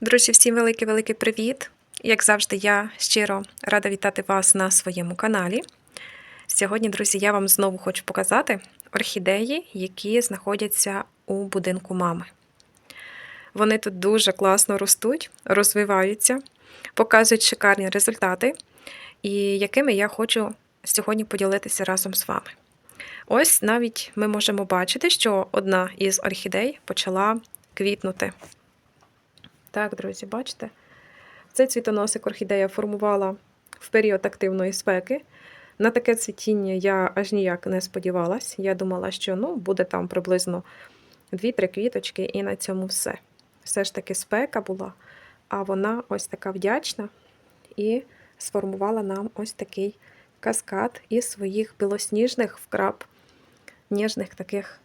Друзі, всім великий-великий привіт! Як завжди, я щиро рада вітати вас на своєму каналі. Сьогодні, друзі, я вам знову хочу показати орхідеї, які знаходяться у будинку мами. Вони тут дуже класно ростуть, розвиваються, показують шикарні результати, і якими я хочу сьогодні поділитися разом з вами. Ось навіть ми можемо бачити, що одна із орхідей почала квітнути. Так, друзі, бачите? Цей цвітоносик орхідея формувала в період активної спеки. На таке цвітіння я аж ніяк не сподівалась. Я думала, що ну, буде там приблизно 2-3 квіточки, і на цьому все. Все ж таки спека була, а вона ось така вдячна і сформувала нам ось такий каскад із своїх білосніжних вкраб, ніжних таких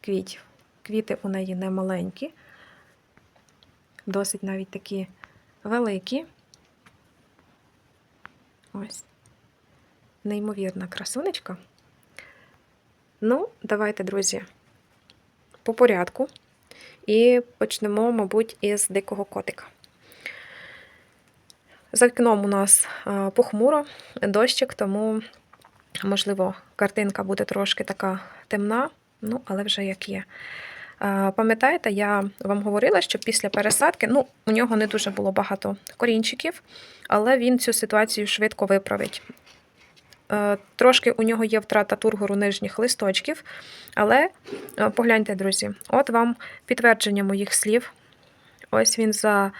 квітів. Квіти у неї не маленькі досить навіть такі великі. Ось. Неймовірна красунечка. Ну, давайте, друзі, по порядку. І почнемо, мабуть, із дикого котика. За вікном у нас похмуро, дощик, тому, можливо, картинка буде трошки така темна, ну, але вже як є. Пам'ятаєте, я вам говорила, що після пересадки ну, у нього не дуже було багато корінчиків, але він цю ситуацію швидко виправить. Е, трошки у нього є втрата тургору нижніх листочків, але е, погляньте, друзі, от вам підтвердження моїх слів. Ось він за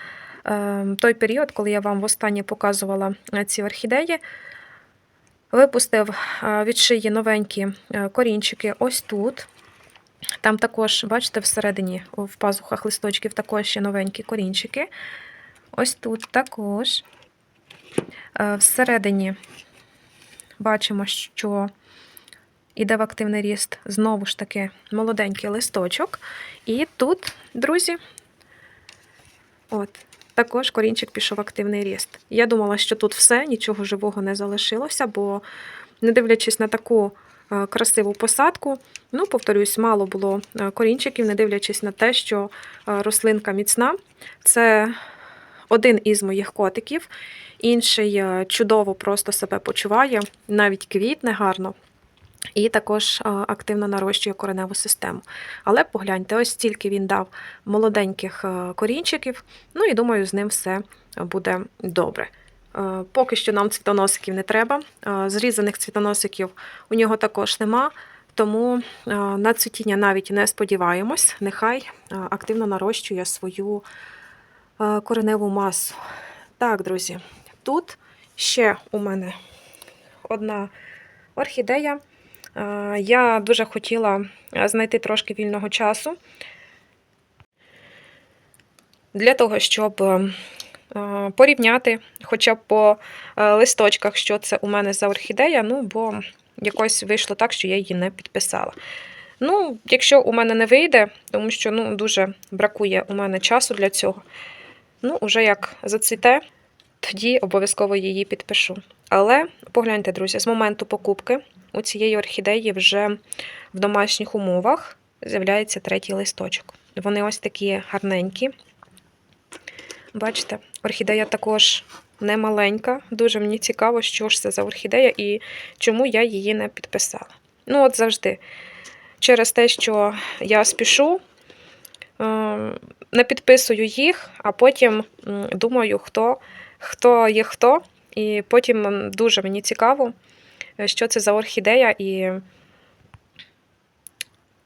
е, той період, коли я вам востаннє показувала ці орхідеї, випустив від шиї новенькі корінчики ось тут. Там також, бачите, всередині, в пазухах листочків також ще новенькі корінчики. Ось тут також. Е, всередині бачимо, що іде в активний ріст знову ж таки молоденький листочок. І тут, друзі, от, також корінчик пішов в активний ріст. Я думала, що тут все, нічого живого не залишилося, бо, не дивлячись на таку красиву посадку. Ну, повторюсь, мало було е, корінчиків, не дивлячись на те, що е, рослинка міцна. Це один із моїх котиків, інший чудово просто себе почуває, навіть квітне гарно. І також активно нарощує кореневу систему. Але погляньте, ось стільки він дав молоденьких корінчиків. Ну і думаю, з ним все буде добре. Е, поки що нам цвітоносиків не треба. Е, зрізаних цвітоносиків у нього також нема, тому е, на цвітіння навіть не сподіваємось, нехай активно нарощує свою кореневу масу. Так, друзі, тут ще у мене одна орхідея. Я дуже хотіла знайти трошки вільного часу для того, щоб порівняти хоча б по е, листочках, що це у мене за орхідея, ну, бо якось вийшло так, що я її не підписала. Ну, Якщо у мене не вийде, тому що ну, дуже бракує у мене часу для цього, ну, уже як зацвіте, тоді обов'язково її підпишу. Але погляньте, друзі, з моменту покупки у цієї орхідеї вже в домашніх умовах з'являється третій листочок. Вони ось такі гарненькі. Бачите, орхідея також не маленька. Дуже мені цікаво, що ж це за орхідея і чому я її не підписала. Ну, от завжди, через те, що я спішу, е, не підписую їх, а потім думаю, хто, хто є хто. І потім дуже мені цікаво, що це за орхідея і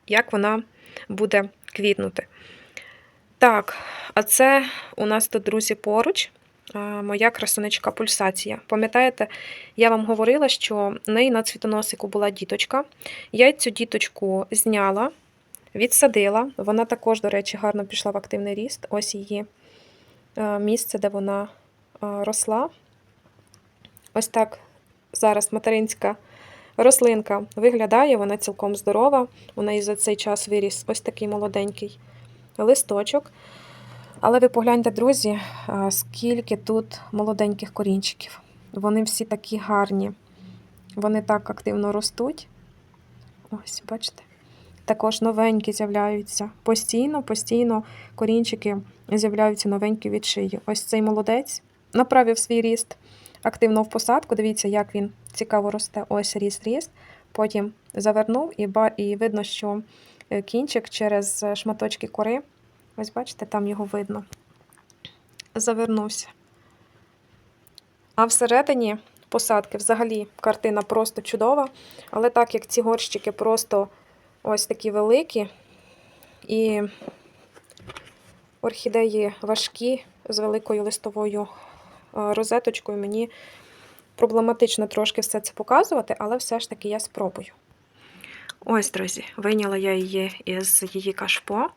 як вона буде квітнути. Так, а це у нас тут, друзі, поруч моя красунечка пульсація. Пам'ятаєте, я вам говорила, що в неї на цвітоносику була діточка. Я цю діточку зняла, відсадила. Вона також, до речі, гарно пішла в активний ріст. Ось її місце, де вона росла. Ось так зараз материнська рослинка виглядає, вона цілком здорова. У неї за цей час виріс ось такий молоденький листочок. Але ви погляньте, друзі, скільки тут молоденьких корінчиків. Вони всі такі гарні. Вони так активно ростуть. Ось, бачите? також новенькі з'являються. Постійно, постійно корінчики з'являються новенькі від шиї. Ось цей молодець направив свій ріст активно в посадку. Дивіться, як він цікаво росте. Ось ріст, ріст. Потім завернув, і, видно, що е, кінчик через е, шматочки кори, ось бачите, там його видно. Завернувся. А всередині посадки взагалі картина просто чудова. Але так як ці горщики просто ось такі великі, і орхідеї важкі з великою листовою е, розеточкою, мені проблематично трошки все це показувати, але все ж таки я спробую. Ось, друзі, вийняла я її із її кашпо,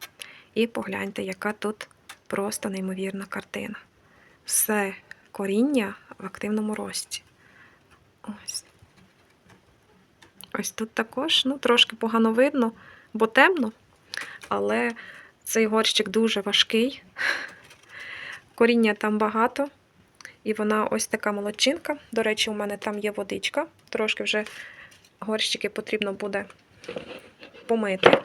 і погляньте, яка тут просто неймовірна картина. Все коріння в активному рості. Ось. Ось тут також, ну, трошки погано видно, бо темно, але цей горщик дуже важкий. Коріння там багато. І вона ось така молодчинка. До речі, у мене там є водичка. Трошки вже горщики потрібно буде помити.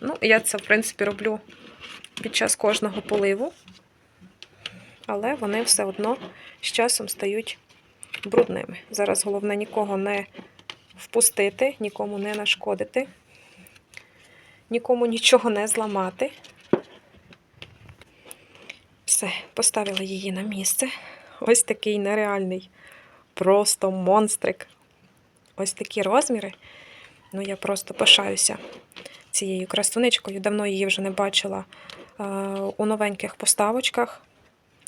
Ну, я це, в принципі, роблю під час кожного поливу. Але вони все одно з часом стають брудними. Зараз головне нікого не впустити, нікому не нашкодити, нікому нічого не зламати. Все, поставила її на місце. Ось такий нереальний, просто монстрик. Ось такі розміри. Ну, я просто пишаюся цією красунечкою. Давно її вже не бачила е, у новеньких поставочках.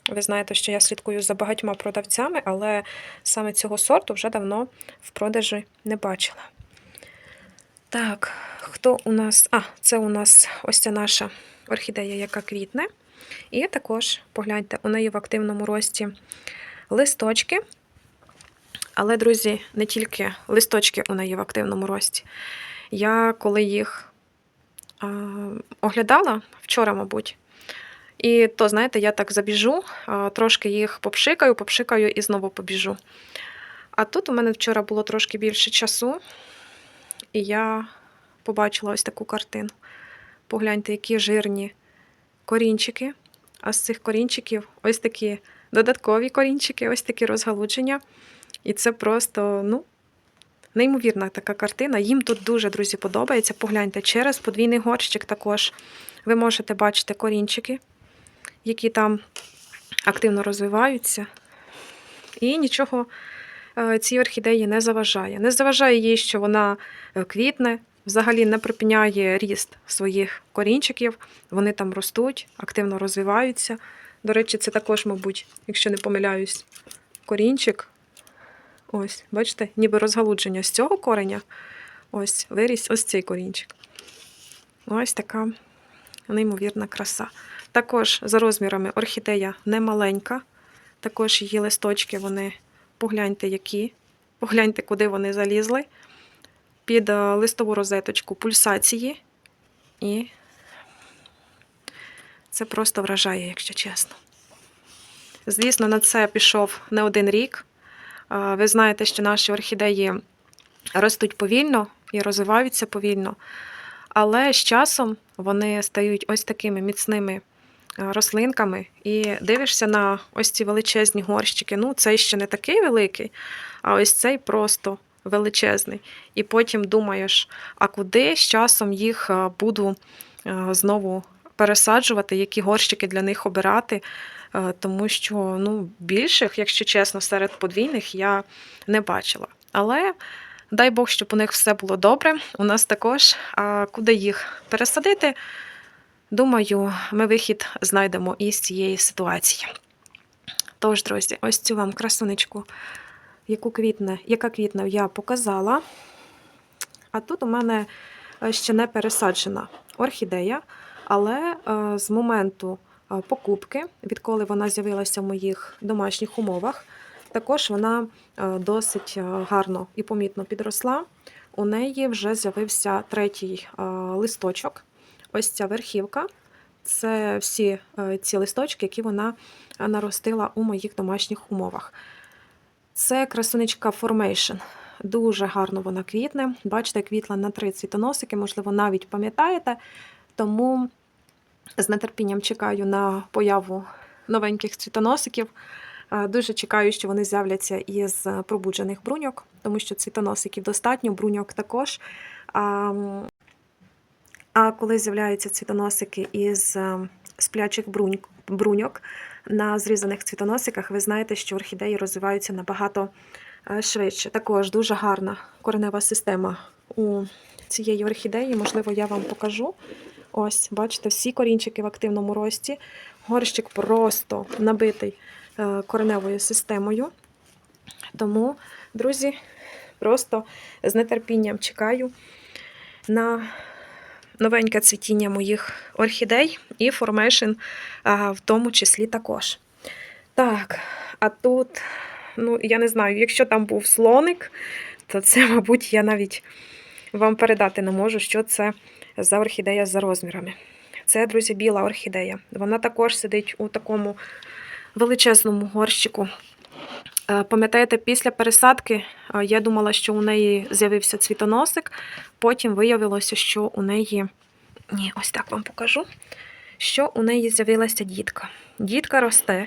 Ви знаєте, що я слідкую за багатьма продавцями, але саме цього сорту вже давно в продажі не бачила. Так, хто у нас. А, це у нас ось ця наша орхідея, яка квітне. І також, погляньте, у неї в активному рості листочки. Але, друзі, не тільки листочки у неї в активному рості. Я коли їх а, оглядала вчора, мабуть, і то, знаєте, я так забіжу, трошки їх попшикаю, попшикаю і знову побіжу. А тут у мене вчора було трошки більше часу, і я побачила ось таку картину. Погляньте, які жирні корінчики. А з цих корінчиків ось такі додаткові корінчики, ось такі розгалудження. І це просто, ну, неймовірна така картина. Їм тут дуже, друзі, подобається. Погляньте, через подвійний горщик також ви можете бачити корінчики, які там активно розвиваються. І нічого е, цій орхідеї не заважає. Не заважає їй, що вона е, квітне, взагалі не припиняє ріст своїх корінчиків. Вони там ростуть, активно розвиваються. До речі, це також, мабуть, якщо не помиляюсь, корінчик. Ось, бачите, ніби розгалудження з цього кореня. Ось, виріс ось цей корінчик. Ось така неймовірна краса. Також за розмірами орхідея не маленька. Також її листочки, вони погляньте, які. Погляньте, куди вони залізли. Під е, листову розеточку пульсації. І це просто вражає, якщо чесно. Звісно, на це пішов не один рік. Ви знаєте, що наші орхідеї ростуть повільно і розвиваються повільно, але з часом вони стають ось такими міцними е, рослинками. І дивишся на ось ці величезні горщики. Ну, цей ще не такий великий, а ось цей просто величезний. І потім думаєш, а куди з часом їх е, буду е, знову пересаджувати, які горщики для них обирати. Е, Тому що ну, більших, якщо чесно, серед подвійних я не бачила. Але дай Бог, щоб у них все було добре. У нас також. А куди їх пересадити? Думаю, ми вихід знайдемо із цієї ситуації. Тож, друзі, ось цю вам красунечку, яку квітне, яка квітне, я показала. А тут у мене е, ще не пересаджена орхідея, але е, з моменту покупки, відколи вона з'явилася в моїх домашніх умовах, також вона досить гарно і помітно підросла. У неї вже з'явився третій листочок. Ось ця верхівка. Це всі е, ці листочки, які вона наростила у моїх домашніх умовах. Це красунечка Formation. дуже гарно вона квітне. Бачите, квітла на три цвітоносики, можливо, навіть пам'ятаєте. Тому з нетерпінням чекаю на появу новеньких цвітоносиків. Е, Дуже чекаю, що вони з'являться із пробуджених бруньок, тому що цвітоносиків достатньо, бруньок також. А, коли з'являються цвітоносики із е, сплячих бруньок на зрізаних цвітоносиках, ви знаєте, що орхідеї розвиваються набагато е, швидше. Також дуже гарна коренева система у цієї орхідеї. Можливо, я вам покажу. Ось, бачите, всі корінчики в активному рості. Горщик просто набитий е, кореневою системою. Тому, друзі, просто з нетерпінням чекаю на новеньке цвітіння моїх орхідей і формейшн в тому числі також. Так, а тут, ну, я не знаю, якщо там був слоник, то це, мабуть, я навіть вам передати не можу, що це за орхідея за розмірами. Це, друзі, біла орхідея. Вона також сидить у такому величезному горщику. Е, Пам'ятаєте, після пересадки е, я думала, що у неї з'явився цвітоносик. Потім виявилося, що у неї. Ні, ось так вам покажу. Що у неї з'явилася дітка. Дітка росте,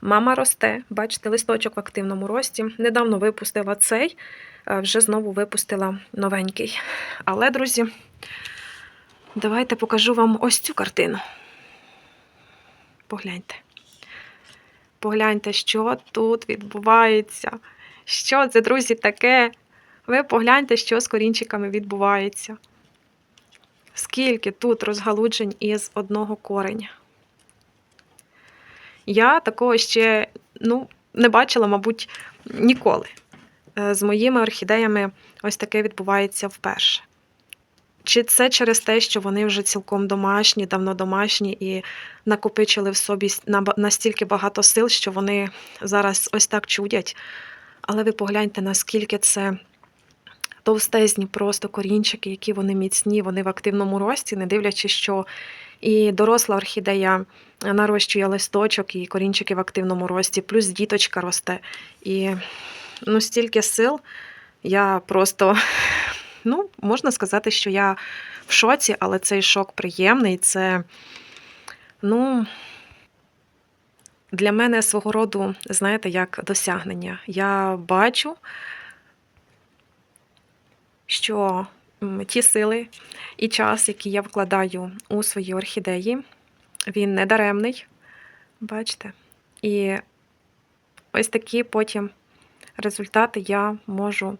мама росте. Бачите, листочок в активному рості. Недавно випустила цей, е, вже знову випустила новенький. Але, друзі, давайте покажу вам ось цю картину. Погляньте. Погляньте, що тут відбувається. Що це, друзі, таке? Ви погляньте, що з корінчиками відбувається. Скільки тут розгалуджень із одного кореня. Я такого ще ну, не бачила, мабуть, ніколи. Е, З моїми орхідеями ось таке відбувається вперше. Чи це через те, що вони вже цілком домашні, давно домашні і накопичили в собі настільки багато сил, що вони зараз ось так чудять. Але ви погляньте, наскільки це товстезні просто корінчики, які вони міцні, вони в активному рості, не дивлячись, що і доросла орхідея нарощує листочок, і корінчики в активному рості, плюс діточка росте. І ну, стільки сил я просто, ну, можна сказати, що я в шоці, але цей шок приємний. Це, ну, для мене свого роду, знаєте, як досягнення. Я бачу, що ті сили і час, який я вкладаю у свої орхідеї, він не даремний. Бачите? І ось такі потім результати я можу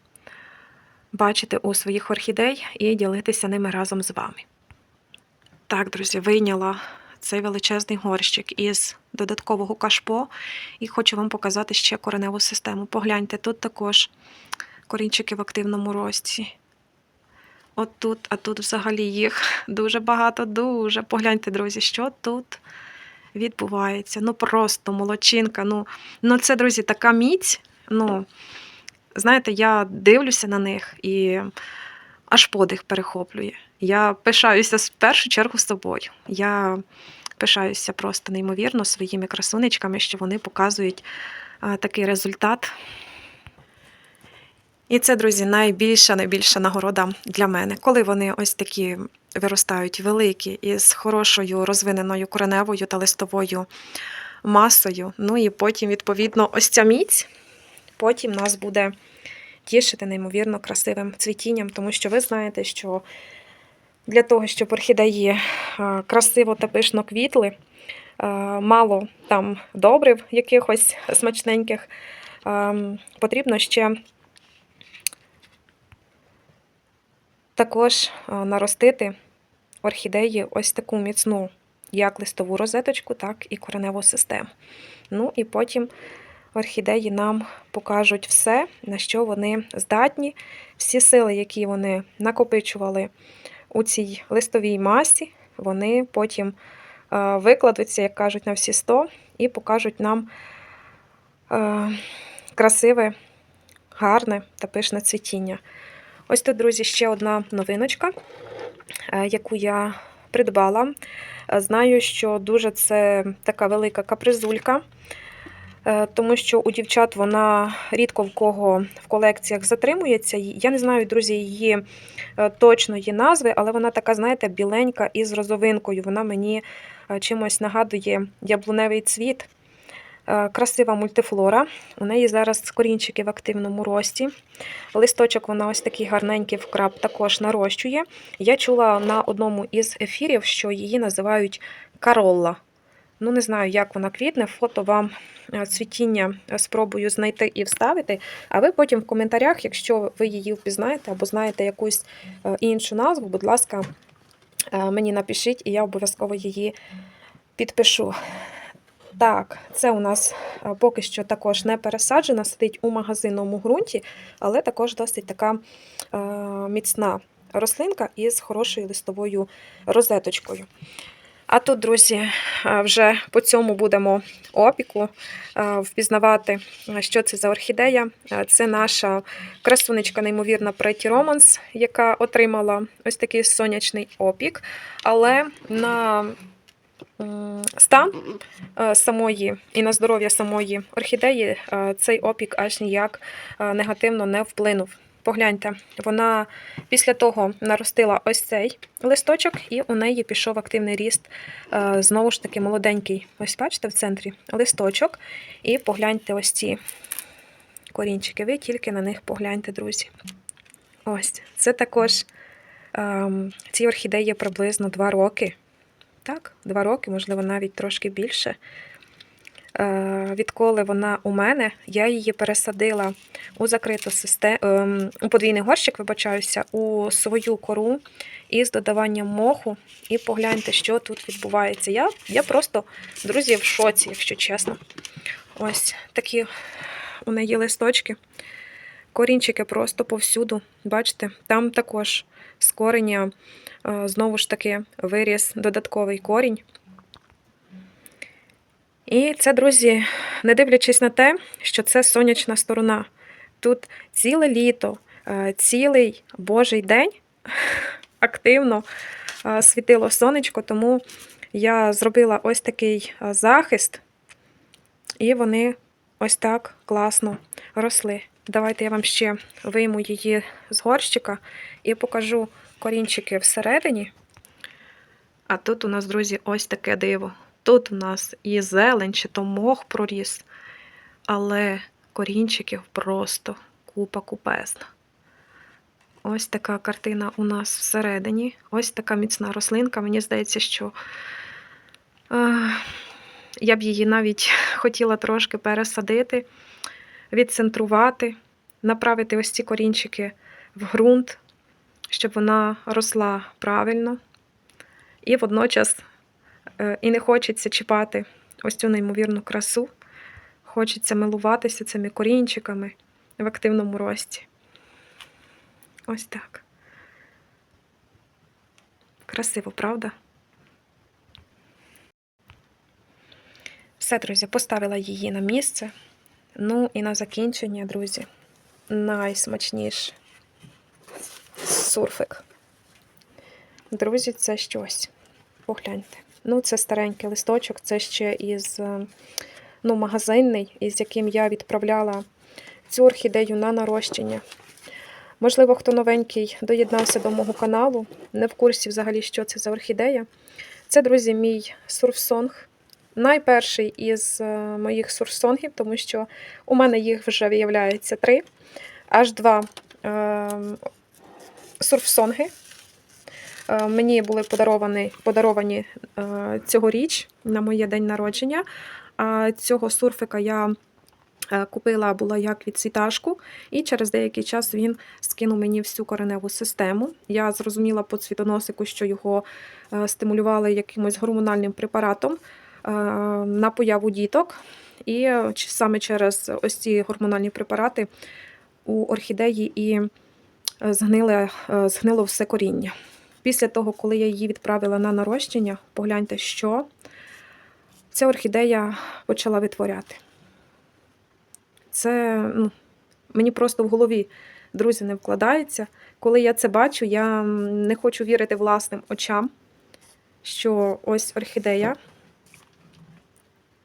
бачити у своїх орхідей і ділитися ними разом з вами. Так, друзі, вийняла цей величезний горщик із додаткового кашпо і хочу вам показати ще кореневу систему. Погляньте, тут також корінчики в активному рості. От тут, а тут взагалі їх дуже багато, дуже. Погляньте, друзі, що тут відбувається. Ну просто молодчинка. Ну, ну це, друзі, така міць. Ну, знаєте, я дивлюся на них і аж подих перехоплює. Я пишаюся в першу чергу з тобою. Я пишаюся просто неймовірно своїми красунечками, що вони показують такий результат. І це, друзі, найбільша, найбільша нагорода для мене, коли вони ось такі виростають великі із хорошою розвиненою кореневою та листовою масою. Ну і потім, відповідно, ось ця міць потім нас буде тішити неймовірно красивим цвітінням, тому що ви знаєте, що для того, щоб орхідеї красиво та пишно квітли, мало там добрив якихось смачненьких, потрібно ще також наростити орхідеї ось таку міцну як листову розеточку, так і кореневу систему. Ну і потім орхідеї нам покажуть все, на що вони здатні, всі сили, які вони накопичували у цій листовій масі, вони потім е, викладуться, як кажуть, на всі 100 і покажуть нам е, красиве, гарне та пишне цвітіння. Ось тут, друзі, ще одна новиночка, е, яку я придбала. Знаю, що дуже це така велика капризулька. Е, Тому що у дівчат вона рідко в кого в колекціях затримується. Я не знаю, друзі, її е, точної назви, але вона така, знаєте, біленька із розовинкою. Вона мені е, чимось нагадує яблуневий цвіт. Красива мультифлора. У неї зараз корінчики в активному рості. Листочок вона ось такий гарненький вкраб також нарощує. Я чула на одному із ефірів, що її називають Каролла. Ну, не знаю, як вона квітне. Фото вам е, цвітіння е, спробую знайти і вставити. А ви потім в коментарях, якщо ви її впізнаєте або знаєте якусь е, іншу назву, будь ласка, мені напишіть, і я обов'язково її підпишу. Так, це у нас поки що також не пересаджена, сидить у магазинному ґрунті, але також досить така міцна рослинка із хорошою листовою розеточкою. А тут, друзі, е, вже по цьому будемо опіку е, впізнавати, що це за орхідея. Е, Це наша красунечка, неймовірна Pretty Romance, яка отримала ось такий сонячний опік. Але на стан самої і на здоров'я самої орхідеї цей опік аж ніяк негативно не вплинув. Погляньте, вона після того наростила ось цей листочок, і у неї пішов активний ріст. е, Знову ж таки, молоденький. Ось бачите, в центрі листочок. І погляньте ось ці корінчики. Ви тільки на них погляньте, друзі. Ось, це також ем, цій орхідеї приблизно 2 роки. Так, 2 роки, можливо, навіть трошки більше. Е, Відколи вона у мене, я її пересадила у закриту систему, у подвійний горщик, вибачаюся, у свою кору із додаванням моху. І погляньте, що тут відбувається. Я, я просто, друзі, в шоці, якщо чесно. Ось такі у неї листочки. Корінчики просто повсюду. Бачите, там також з кореня, е, знову ж таки, виріс додатковий корінь. І це, друзі, не дивлячись на те, що це сонячна сторона. Тут ціле літо, е, цілий божий день активно е, світило сонечко, тому я зробила ось такий е, захист, і вони ось так класно росли. Давайте я вам ще вийму її з горщика і покажу корінчики всередині. А тут у нас, друзі, ось таке диво. Тут у нас і зелень, чи то мох проріс, але корінчиків просто купа купесна. Ось така картина у нас всередині. Ось така міцна рослинка. Мені здається, що е, я б її навіть хотіла трошки пересадити, відцентрувати, направити ось ці корінчики в ґрунт, щоб вона росла правильно. І водночас і не хочеться чіпати ось цю неймовірну красу. Хочеться милуватися цими корінчиками в активному рості. Ось так. Красиво, правда? Все, друзі, поставила її на місце. Ну і на закінчення, друзі, найсмачніше сурфик. Друзі, це щось. Погляньте. Ну, це старенький листочок, це ще із е, ну, магазинний, із яким я відправляла цю орхідею на нарощення. Можливо, хто новенький доєднався до мого каналу, не в курсі взагалі, що це за орхідея. Це, друзі, мій сурфсонг. Найперший із е, моїх сурфсонгів, тому що у мене їх вже виявляється три, аж два е, сурфсонги. Е, Мені були подаровані, подаровані е, цьогоріч на моє день народження. А цього сурфика я е, купила була як відцвіташку, і через деякий час він скинув мені всю кореневу систему. Я зрозуміла по цвітоносику, що його стимулювали якимось гормональним препаратом на появу діток. І саме через ось ці гормональні препарати у орхідеї і згнило, згнило все коріння. Після того, коли я її відправила на нарощення, погляньте, що ця орхідея почала витворяти. Це ну, мені просто в голові, друзі, не вкладається. Коли я це бачу, я не хочу вірити власним очам, що ось орхідея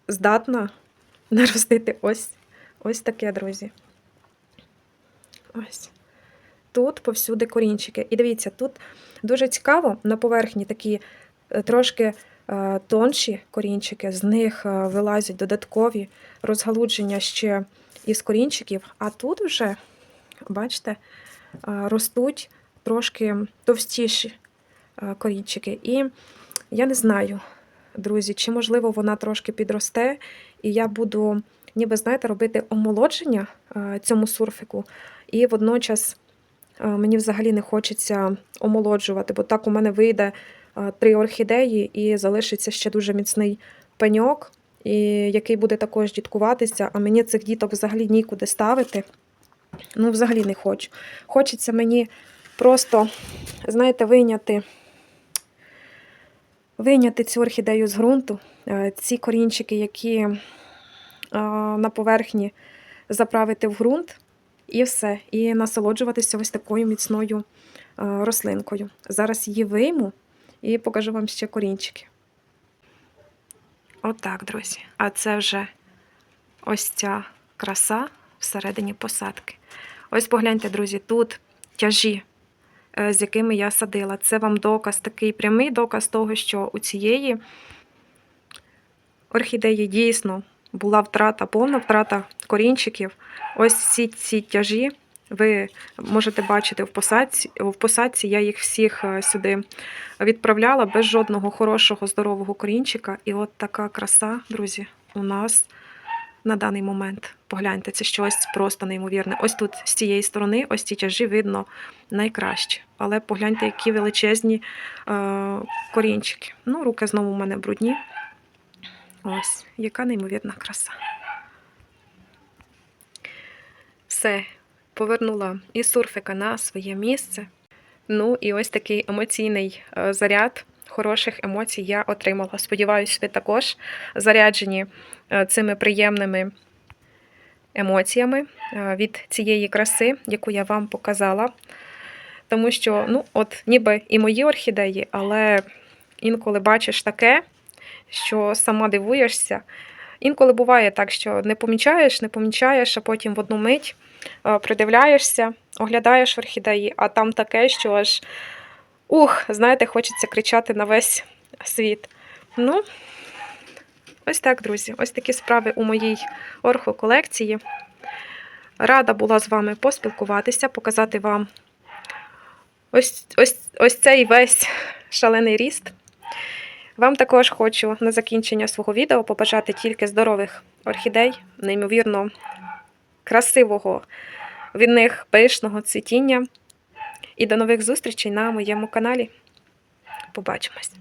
здатна наростити ось, ось таке, друзі. Ось. Тут повсюди корінчики. І дивіться, тут дуже цікаво, на поверхні такі е, трошки е, тонші корінчики, з них е, вилазять додаткові розгалудження ще із корінчиків, а тут вже, бачите, ростуть трошки товстіші корінчики. І я не знаю, друзі, чи можливо вона трошки підросте, і я буду, ніби знаєте, робити омолодження цьому сурфику, і водночас. Е, Мені взагалі не хочеться омолоджувати, бо так у мене вийде е, три орхідеї і залишиться ще дуже міцний пеньок, який буде також діткуватися, а мені цих діток взагалі нікуди ставити. Ну, взагалі не хочу. Хочеться мені просто, знаєте, вийняти, вийняти цю орхідею з ґрунту, е, ці корінчики, які на поверхні заправити в ґрунт. І все. І насолоджуватися ось такою міцною е, рослинкою. Зараз її вийму і покажу вам ще корінчики. Отак, друзі. А це вже ось ця краса всередині посадки. Ось погляньте, друзі, тут тяжі, е, з якими я садила. Це вам доказ, такий прямий доказ того, що у цієї орхідеї дійсно була втрата, повна втрата корінчиків. Ось всі ці тяжі ви можете бачити в посадці. В посадці я їх всіх е, сюди відправляла без жодного хорошого здорового корінчика. І от така краса, друзі, у нас на даний момент. Погляньте, це щось просто неймовірне. Ось тут з цієї сторони, ось ці тяжі видно найкраще. Але погляньте, які величезні е, корінчики. Ну, руки знову у мене брудні. Ось, яка неймовірна краса. Все, повернула і сурфика на своє місце. Ну і ось такий емоційний е, заряд хороших емоцій я отримала. Сподіваюсь, ви також заряджені е, цими приємними емоціями е, від цієї краси, яку я вам показала. Тому що, ну, от ніби і мої орхідеї, але інколи бачиш таке, що сама дивуєшся. Інколи буває так, що не помічаєш, не помічаєш, а потім в одну мить е, придивляєшся, оглядаєш орхідеї, а там таке, що аж ух, знаєте, хочеться кричати на весь світ. Ну, ось так, друзі, ось такі справи у моїй орхоколекції. Рада була з вами поспілкуватися, показати вам ось, ось, ось цей весь шалений ріст. Вам також хочу на закінчення свого відео побажати тільки здорових орхідей, неймовірно красивого від них пишного цвітіння. І до нових зустрічей на моєму каналі. Побачимось!